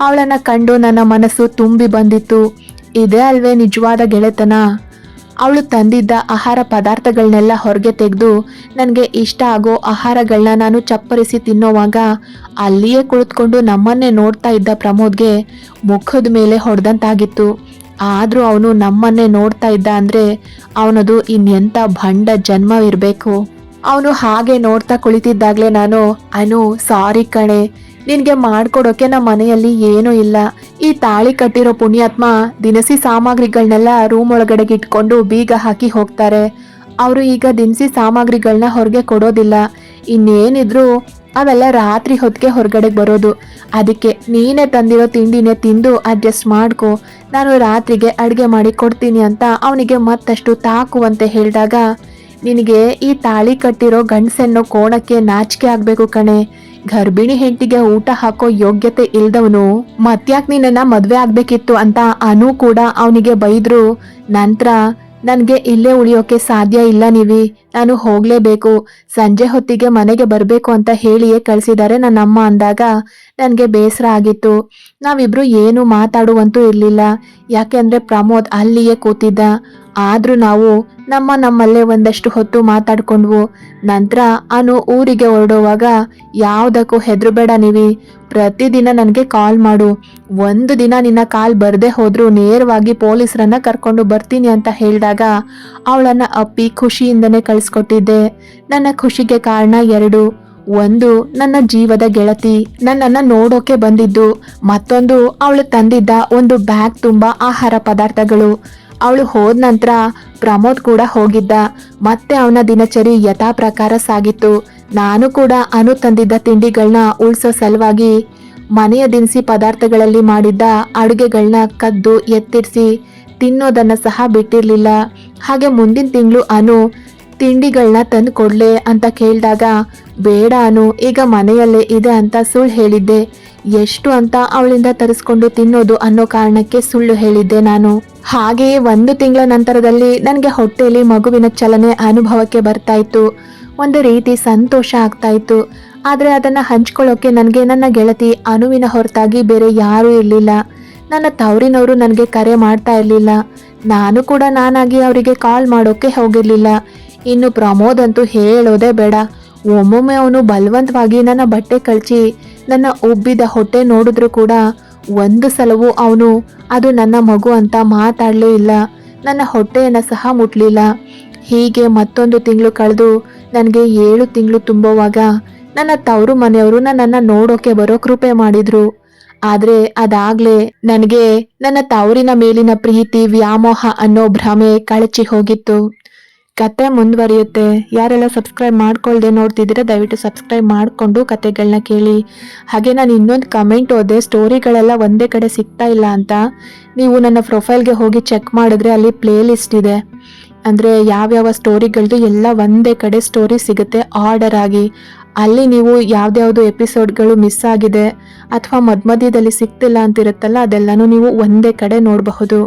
ಅವಳನ್ನ ಕಂಡು ನನ್ನ ಮನಸ್ಸು ತುಂಬಿ ಬಂದಿತ್ತು. ಇದೇ ಅಲ್ವೇ ನಿಜವಾದ ಗೆಳೆತನ? ಅವಳು ತಂದಿದ್ದ ಆಹಾರ ಪದಾರ್ಥಗಳನ್ನೆಲ್ಲ ಹೊರಗೆ ತೆಗೆದು ನನಗೆ ಇಷ್ಟ ಆಗೋ ಆಹಾರಗಳನ್ನ ನಾನು ಚಪ್ಪರಿಸಿ ತಿನ್ನೋವಾಗ ಅಲ್ಲಿಯೇ ಕುಳಿತುಕೊಂಡು ನಮ್ಮನ್ನೇ ನೋಡ್ತಾ ಇದ್ದ ಪ್ರಮೋದ್ಗೆ ಮುಖದ ಮೇಲೆ ಹೊಡೆದಂತಾಗಿತ್ತು. ಆದರೂ ಅವನು ನಮ್ಮನ್ನೇ ನೋಡ್ತಾ ಇದ್ದ ಅಂದರೆ ಅವನದು ಇನ್ನೆಂಥ ಭಂಡ ಜನ್ಮವಿರಬೇಕು. ಅವನು ಹಾಗೆ ನೋಡ್ತಾ ಕುಳಿತಿದ್ದಾಗಲೇ ನಾನು, ಅನು, ಸಾರಿ ಕಣೆ ನಿನಗೆ ಮಾಡ್ಕೊಡೋಕೆ ನಮ್ಮ ಮನೆಯಲ್ಲಿ ಏನೂ ಇಲ್ಲ. ಈ ತಾಳಿ ಕಟ್ಟಿರೋ ಪುಣ್ಯಾತ್ಮ ದಿನಸಿ ಸಾಮಗ್ರಿಗಳನ್ನೆಲ್ಲ ರೂಮ್ ಒಳಗಡೆಗೆ ಇಟ್ಕೊಂಡು ಬೀಗ ಹಾಕಿ ಹೋಗ್ತಾರೆ. ಅವರು ಈಗ ದಿನಸಿ ಸಾಮಗ್ರಿಗಳನ್ನ ಹೊರಗೆ ಕೊಡೋದಿಲ್ಲ. ಇನ್ನೇನಿದ್ರು ಅವೆಲ್ಲ ರಾತ್ರಿ ಹೊತ್ತಿಗೆ ಹೊರಗಡೆ ಬರೋದು. ಅದಕ್ಕೆ ನೀನೇ ತಂದಿರೋ ತಿಂಡಿನೇ ತಿಂದು ಅಡ್ಜಸ್ಟ್ ಮಾಡ್ಕೊ. ನಾನು ರಾತ್ರಿಗೆ ಅಡುಗೆ ಮಾಡಿ ಕೊಡ್ತೀನಿ ಅಂತ ಅವನಿಗೆ ಮತ್ತಷ್ಟು ತಾಕುವಂತೆ ಹೇಳಿದಾಗ, ನಿನಗೆ ಈ ತಾಳಿ ಕಟ್ಟಿರೋ ಗಂಡಸೆನ್ನೋ ಕೋಣಕ್ಕೆ ನಾಚಿಕೆ ಆಗಬೇಕು ಕಣೆ. ಗರ್ಭಿಣಿ ಹೆಂಡತಿಗೆ ಊಟ ಹಾಕೋ ಯೋಗ್ಯತೆ ಇಲ್ದವನು ಮತ್ಯಾಕ್ ನಿನ್ನ ಮದ್ವೆ ಆಗ್ಬೇಕಿತ್ತು ಅಂತ ಅನು ಕೂಡ ಅವನಿಗೆ ಬೈದ್ರು. ನಂತರ, ನನಗೆ ಇಲ್ಲೇ ಉಳಿಯೋಕೆ ಸಾಧ್ಯ ಇಲ್ಲ ನೀವಿ, ನಾನು ಹೋಗ್ಲೇಬೇಕು. ಸಂಜೆ ಹೊತ್ತಿಗೆ ಮನೆಗೆ ಬರಬೇಕು ಅಂತ ಹೇಳಿಯೇ ಕಳಿಸಿದ್ದಾರೆ ನನ್ನ ಅಮ್ಮ ಅಂದಾಗ ನನಗೆ ಬೇಸರ ಆಗಿತ್ತು. ನಾವಿಬ್ರು ಏನು ಮಾತಾಡುವಂತೂ ಇರಲಿಲ್ಲ. ಯಾಕೆಂದ್ರೆ ಪ್ರಮೋದ್ ಅಲ್ಲಿಯೇ ಕೂತಿದ್ದ. ಆದ್ರೂ ನಾವು ನಮ್ಮ ನಮ್ಮಲ್ಲೇ ಒಂದಷ್ಟು ಹೊತ್ತು ಮಾತಾಡ್ಕೊಂಡ್ವು. ನಂತರ ಅನು ಊರಿಗೆ ಹೊರಡುವಾಗ, ಯಾವುದಕ್ಕೂ ಹೆದರಬೇಡ ನೀವಿ, ಪ್ರತಿದಿನ ನನಗೆ ಕಾಲ್ ಮಾಡು. ಒಂದು ದಿನ ನಿನ್ನ ಕಾಲ್ ಬರದೆ ಹೋದರೂ ನೇರವಾಗಿ ಪೊಲೀಸರನ್ನ ಕರ್ಕೊಂಡು ಬರ್ತೀನಿ ಅಂತ ಹೇಳಿದಾಗ, ಅವಳನ್ನ ಅಪ್ಪಿ ಖುಷಿಯಿಂದನೇ ಕಳಿಸ್ಕೊಟ್ಟಿದ್ದೆ. ನನ್ನ ಖುಷಿಗೆ ಕಾರಣ ಎರಡು. ಒಂದು, ನನ್ನ ಜೀವದ ಗೆಳತಿ. ನನ್ನನ್ನ ನೋಡೋಕೆ ಬಂದಿದ್ದು. ಮತ್ತೊಂದು, ಅವಳು ತಂದಿದ್ದ ಒಂದು ಬ್ಯಾಗ್ ತುಂಬಾ ಆಹಾರ ಪದಾರ್ಥಗಳು. ಅವಳು ಹೋದ ನಂತರ ಪ್ರಮೋದ್ ಕೂಡ ಹೋಗಿದ್ದ. ಮತ್ತೆ ಅವನ ದಿನಚರಿ ಯಥಾ ಪ್ರಕಾರ ಸಾಗಿತ್ತು. ನಾನು ಕೂಡ ಅನು ತಂದಿದ್ದ ತಿಂಡಿಗಳನ್ನ ಉಳಿಸೋ ಸಲುವಾಗಿ ಮನೆಯ ದಿನಸಿ ಪದಾರ್ಥಗಳಲ್ಲಿ ಮಾಡಿದ್ದ ಅಡುಗೆಗಳನ್ನ ಕದ್ದು ಎತ್ತಿರಿಸಿ ತಿನ್ನೋದನ್ನ ಸಹ ಬಿಟ್ಟಿರಲಿಲ್ಲ. ಹಾಗೆ ಮುಂದಿನ ತಿಂಗಳು ಅನು ತಿಂಡಿಗಳನ್ನ ತಂದು ಕೊಡ್ಲೆ ಅಂತ ಕೇಳಿದಾಗ, ಬೇಡ ಅನು, ಈಗ ಮನೆಯಲ್ಲೇ ಇದೆ ಅಂತ ಸುಳ್ಳು ಹೇಳಿದ್ದೆ. ಎಷ್ಟು ಅಂತ ಅವಳಿಂದ ತರಿಸ್ಕೊಂಡು ತಿನ್ನೋದು ಅನ್ನೋ ಕಾರಣಕ್ಕೆ ಸುಳ್ಳು ಹೇಳಿದ್ದೆ ನಾನು. ಹಾಗೆಯೇ ಒಂದು ತಿಂಗಳ ನಂತರದಲ್ಲಿ ನನಗೆ ಹೊಟ್ಟೆಯಲ್ಲಿ ಮಗುವಿನ ಚಲನೆ ಅನುಭವಕ್ಕೆ ಬರ್ತಾ ಇತ್ತು ಒಂದು ರೀತಿ ಸಂತೋಷ ಆಗ್ತಾ ಇತ್ತು ಆದರೆ ಅದನ್ನು ಹಂಚ್ಕೊಳ್ಳೋಕೆ ನನಗೆ ನನ್ನ ಗೆಳತಿ ಅನುವಿನ ಹೊರತಾಗಿ ಬೇರೆ ಯಾರೂ ಇರಲಿಲ್ಲ. ನನ್ನ ತವರಿನವರು ನನಗೆ ಕರೆ ಮಾಡ್ತಾ ಇರಲಿಲ್ಲ. ನಾನು ಕೂಡ ನಾನಾಗಿ ಅವರಿಗೆ ಕಾಲ್ ಮಾಡೋಕ್ಕೆ ಹೋಗಿರಲಿಲ್ಲ. ಇನ್ನು ಪ್ರಮೋದ್ ಅಂತೂ ಹೇಳೋದೇ ಬೇಡ. ಒಮ್ಮೊಮ್ಮೆ ಅವನು ಬಲವಂತವಾಗಿ ನನ್ನ ಬಟ್ಟೆ ಕಳಚಿ, ನನ್ನ ಉಬ್ಬಿದ ಹೊಟ್ಟೆ ನೋಡಿದ್ರು ಕೂಡ ಒಂದು ಸಲವೂ ಅವನು, ಅದು ನನ್ನ ಮಗು ಅಂತ ಮಾತಾಡಲೇ ಇಲ್ಲ. ನನ್ನ ಹೊಟ್ಟೆಯನ್ನು ಸಹ ಮುಟ್ಲಿಲ್ಲ. ಹೀಗೆ ಮತ್ತೊಂದು ತಿಂಗಳು ಕಳೆದು ನನಗೆ ಏಳು ತಿಂಗಳು ತುಂಬುವಾಗ ನನ್ನ ತವರು ಮನೆಯವರು ನನ್ನನ್ನು ನೋಡೋಕೆ ಬರೋ ಕೃಪೆ ಮಾಡಿದ್ರು. ಆದರೆ ಅದಾಗಲೇ ನನಗೆ ನನ್ನ ತವರಿನ ಮೇಲಿನ ಪ್ರೀತಿ, ವ್ಯಾಮೋಹ ಅನ್ನೋ ಭ್ರಮೆ ಕಳಚಿ ಹೋಗಿತ್ತು. ಕತೆ ಮುಂದುವರಿಯುತ್ತೆ. ಯಾರೆಲ್ಲ ಸಬ್ಸ್ಕ್ರೈಬ್ ಮಾಡ್ಕೊಳ್ದೆ ನೋಡ್ತಿದ್ದೀರಾ, ದಯವಿಟ್ಟು ಸಬ್ಸ್ಕ್ರೈಬ್ ಮಾಡಿಕೊಂಡು ಕತೆಗಳನ್ನ ಕೇಳಿ. ಹಾಗೆ ನಾನು ಇನ್ನೊಂದು ಕಮೆಂಟ್ ಓದೆ ಸ್ಟೋರಿಗಳೆಲ್ಲ ಒಂದೇ ಕಡೆ ಸಿಗ್ತಾ ಇಲ್ಲ ಅಂತ. ನೀವು ನನ್ನ ಪ್ರೊಫೈಲ್ಗೆ ಹೋಗಿ ಚೆಕ್ ಮಾಡಿದ್ರೆ ಅಲ್ಲಿ ಪ್ಲೇ ಲಿಸ್ಟ್ ಇದೆ. ಅಂದರೆ ಯಾವ್ಯಾವ ಸ್ಟೋರಿಗಳದ್ದು ಎಲ್ಲ ಒಂದೇ ಕಡೆ ಸ್ಟೋರಿ ಸಿಗುತ್ತೆ ಆರ್ಡರ್ ಆಗಿ. ಅಲ್ಲಿ ನೀವು ಯಾವ್ದ್ಯಾವ್ದು ಎಪಿಸೋಡ್ಗಳು ಮಿಸ್ ಆಗಿದೆ, ಅಥವಾ ಮಧ್ಯ ಮಧ್ಯದಲ್ಲಿ ಸಿಗ್ತಿಲ್ಲ ಅಂತಿರುತ್ತಲ್ಲ, ಅದೆಲ್ಲನೂ ನೀವು ಒಂದೇ ಕಡೆ ನೋಡಬಹುದು.